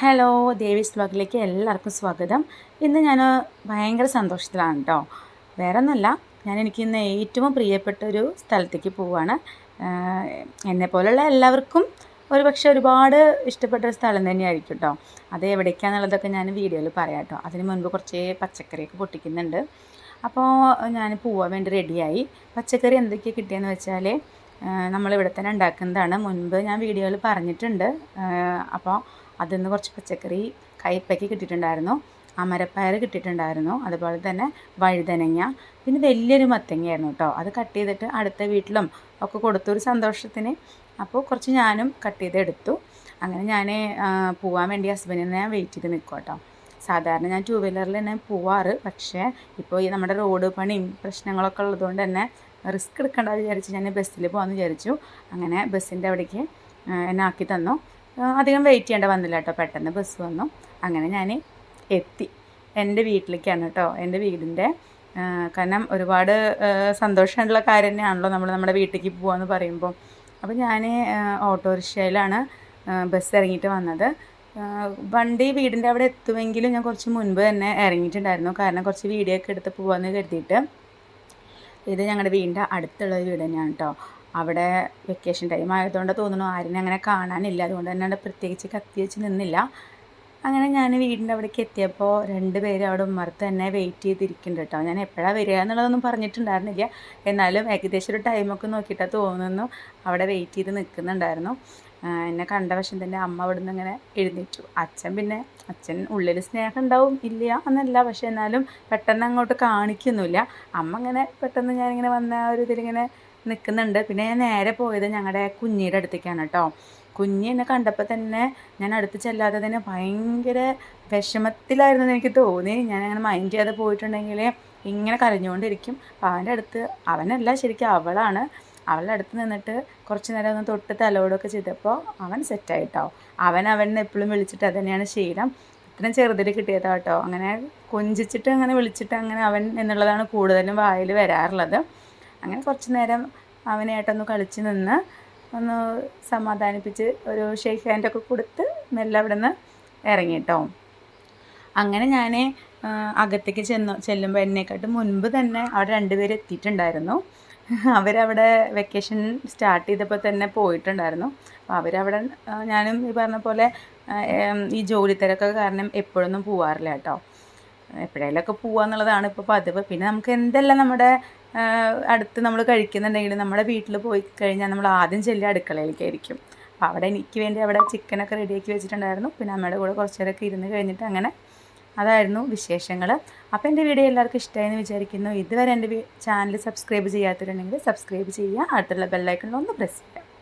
Hello Devis ബ്ലോഗിലേക്ക് എല്ലാവർക്കും സ്വാഗതം. ഇന്ന് ഞാൻ ഭയങ്കര സന്തോഷത്തിലാണ് കേട്ടോ വേറെ ഒന്നുമല്ല ഞാൻ എനിക്ക് ഇന്ന് ഏറ്റവും പ്രിയപ്പെട്ട ഒരു സ്ഥലത്തേക്ക് പോവുകയാണ് എന്നെ പോലുള്ള എല്ലാവർക്കും ഒരു പക്ഷേ ഒരുപാട് ഇഷ്ടപ്പെട്ട ഒരു സ്ഥലം തന്നെയായിരിക്കും കേട്ടോ അത് എവിടേക്കാണെന്നുള്ളതൊക്കെ ഞാൻ വീഡിയോയിൽ പറയാം കേട്ടോ അതിന് മുൻപ് കുറച്ച് പച്ചക്കറിയൊക്കെ പൊട്ടിക്കുന്നുണ്ട്. അപ്പോൾ ഞാൻ പോവാൻ വേണ്ടി റെഡിയായി. പച്ചക്കറി എന്തൊക്കെയാണ് കിട്ടിയെന്ന് വെച്ചാൽ നമ്മളിവിടെ തന്നെ ഉണ്ടാക്കുന്നതാണ്. മുൻപ് ഞാൻ വീഡിയോയിൽ പറഞ്ഞിട്ടുണ്ട്. അപ്പോൾ അതിൽ നിന്ന് കുറച്ച് പച്ചക്കറി കയ്പ്പയ്ക്ക് കിട്ടിയിട്ടുണ്ടായിരുന്നു. അമരപ്പയർ കിട്ടിയിട്ടുണ്ടായിരുന്നു. അതുപോലെ തന്നെ വഴുതനങ്ങ. പിന്നെ വലിയൊരു മത്തങ്ങയായിരുന്നു കേട്ടോ അത് കട്ട് ചെയ്തിട്ട് അടുത്ത വീട്ടിലും ഒക്കെ കൊടുത്തൊരു സന്തോഷത്തിന് അപ്പോൾ കുറച്ച് ഞാനും കട്ട് ചെയ്തെടുത്തു അങ്ങനെ ഞാൻ പോവാൻ വേണ്ടി ഹസ്ബൻഡിനെ വെയിറ്റ് ചെയ്ത് നിൽക്കും കേട്ടോ സാധാരണ ഞാൻ ടൂ വീലറിൽ തന്നെ പോവാറ്. പക്ഷേ ഇപ്പോൾ ഈ നമ്മുടെ റോഡ് പണിയും പ്രശ്നങ്ങളൊക്കെ ഉള്ളതുകൊണ്ട് തന്നെ റിസ്ക് എടുക്കേണ്ട വിചാരിച്ച് ഞാൻ ബസ്സിൽ പോകാമെന്ന് വിചാരിച്ചു. അങ്ങനെ ബസ്സിന്റെ അവിടേക്ക് എന്നെ ആക്കി തന്നു. അധികം വെയിറ്റ് ചെയ്യേണ്ട വന്നില്ല കേട്ടോ പെട്ടെന്ന് ബസ് വന്നു. അങ്ങനെ ഞാൻ എത്തി. എന്റെ വീട്ടിലേക്കാണ് കേട്ടോ എന്റെ വീടിന്റെ കാരണം ഒരുപാട് സന്തോഷമുള്ള കാര്യം തന്നെയാണല്ലോ നമ്മൾ നമ്മുടെ വീട്ടിലേക്ക് പോകാമെന്ന് പറയുമ്പോൾ അപ്പോൾ ഞാൻ ഓട്ടോറിക്ഷയിലാണ് ബസ് ഇറങ്ങിയിട്ട് വന്നത്. വണ്ടി വീടിന്റെ അവിടെ എത്തുമെങ്കിലും ഞാൻ കുറച്ച് മുൻപ് തന്നെ ഇറങ്ങിയിട്ടുണ്ടായിരുന്നു. കാരണം കുറച്ച് വീഡിയോ ഒക്കെ എടുത്ത് പോകാമെന്ന് കരുതിയിട്ട്. ഇത് ഞങ്ങളുടെ വീടിന്റെ അടുത്തുള്ള വീട് തന്നെയാണ് കേട്ടോ അവിടെ വെക്കേഷൻ ടൈം ആയതുകൊണ്ട് തോന്നുന്നു ആരും അങ്ങനെ കാണാനില്ല. അതുകൊണ്ട് തന്നെ പ്രത്യേകിച്ച് കത്തി വെച്ച് നിന്നില്ല. അങ്ങനെ ഞാൻ വീടിന്റെ അവിടേക്ക് എത്തിയപ്പോൾ രണ്ട് പേര് അവിടെ ഉമ്മർത്ത് തന്നെ വെയിറ്റ് ചെയ്തിരിക്കുന്നുണ്ട് കേട്ടോ. ഞാൻ എപ്പോഴാണ് വരിക എന്നുള്ളതൊന്നും പറഞ്ഞിട്ടുണ്ടായിരുന്നില്ല. എന്നാലും ഏകദേശം ഒരു ടൈമൊക്കെ നോക്കിയിട്ടാണ് തോന്നുന്നു അവിടെ വെയിറ്റ് ചെയ്ത് നിൽക്കുന്നുണ്ടായിരുന്നു. എന്നെ കണ്ട വശം തന്നെ അമ്മ അവിടെ നിന്ന് ഇങ്ങനെ എഴുന്നേറ്റു. അച്ഛൻ പിന്നെ അച്ഛൻ ഉള്ളിൽ സ്നേഹം ഉണ്ടാവും ഇല്ല എന്നല്ല. പക്ഷെ എന്നാലും പെട്ടെന്ന് അങ്ങോട്ട് കാണിക്കുന്നില്ല അമ്മ ഇങ്ങനെ പെട്ടെന്ന് ഞാനിങ്ങനെ വന്ന ഒരു ഇതിലിങ്ങനെ നിൽക്കുന്നുണ്ട് പിന്നെ ഞാൻ നേരെ പോയത് ഞങ്ങളുടെ കുഞ്ഞിയുടെ അടുത്തേക്കാണ് കേട്ടോ കുഞ്ഞി എന്നെ കണ്ടപ്പോൾ തന്നെ ഞാൻ അടുത്ത് ചെല്ലാതെ തന്നെ ഭയങ്കര വിഷമത്തിലായിരുന്നു എനിക്ക് തോന്നി. ഞാൻ അങ്ങനെ മൈൻഡ് ചെയ്യാതെ പോയിട്ടുണ്ടെങ്കിൽ ഇങ്ങനെ കരഞ്ഞുകൊണ്ടിരിക്കും. അപ്പോൾ അവന്റെ അടുത്ത് അവനല്ല ശരിക്കും അവളാണ്. അവളുടെ അടുത്ത് നിന്നിട്ട് കുറച്ച് നേരം ഒന്ന് തൊട്ട് തലോടൊക്കെ ചെയ്തപ്പോൾ അവൻ സെറ്റായിട്ടോ അവൻ അവനെ എപ്പോഴും വിളിച്ചിട്ട് അത് തന്നെയാണ് ശീലം. ഇത്രയും ചെറുതിൽ കിട്ടിയതാ കേട്ടോ അങ്ങനെ കൊഞ്ചിച്ചിട്ട് അങ്ങനെ വിളിച്ചിട്ട് അങ്ങനെ അവൻ എന്നുള്ളതാണ് കൂടുതലും വായിൽ വരാറുള്ളത്. അങ്ങനെ കുറച്ച് നേരം അവനായിട്ടൊന്ന് കളിച്ച് നിന്ന് ഒന്ന് സമാധാനിപ്പിച്ച് ഒരു ഷേക്ക് ഹാൻഡൊക്കെ കൊടുത്ത് മെല്ലെ അവിടെ നിന്ന് ഇറങ്ങിട്ടോ. അങ്ങനെ ഞാൻ അകത്തേക്ക് ചെന്നു ചെല്ലുമ്പോൾ എന്നെക്കാട്ടും മുൻപ് തന്നെ അവിടെ രണ്ടുപേർ എത്തിയിട്ടുണ്ടായിരുന്നു. അവരവിടെ വെക്കേഷൻ സ്റ്റാർട്ട് ചെയ്തപ്പോൾ തന്നെ പോയിട്ടുണ്ടായിരുന്നു. അപ്പോൾ അവരവിടെ ഞാനും ഈ പറഞ്ഞ പോലെ ഈ ജോലി തിരക്കൊക്കെ കാരണം എപ്പോഴൊന്നും പോവാറില്ല കേട്ടോ. എപ്പോഴേലൊക്കെ പോകുക എന്നുള്ളതാണ് ഇപ്പോൾ പതിവ്. പിന്നെ നമുക്ക് എന്തെല്ലാം നമ്മുടെ അടുത്ത് നമ്മൾ കഴിക്കുന്നുണ്ടെങ്കിൽ നമ്മുടെ വീട്ടിൽ പോയി കഴിഞ്ഞാൽ നമ്മൾ ആദ്യം ചെല്ലുക അടുക്കളയിലേക്കായിരിക്കും. അപ്പോൾ അവിടെ എനിക്ക് വേണ്ടി അവിടെ ചിക്കനൊക്കെ റെഡിയാക്കി വെച്ചിട്ടുണ്ടായിരുന്നു. പിന്നെ അമ്മയുടെ കൂടെ കുറച്ച് നേരമൊക്കെ ഇരുന്ന് കഴിഞ്ഞിട്ട് അങ്ങനെ അതായിരുന്നു വിശേഷങ്ങൾ അപ്പോൾ എന്റെ വീഡിയോ എല്ലാവർക്കും ഇഷ്ടമായെന്ന് വിചാരിക്കുന്നു. ഇതുവരെ എന്റെ ചാനൽ സബ്സ്ക്രൈബ് ചെയ്യാത്തവരുണ്ടെങ്കിൽ സബ്സ്ക്രൈബ് ചെയ്യുക. അടുത്തുള്ള ബെല്ലൈക്കണിൽ ഒന്ന് പ്രസ് ചെയ്യുക.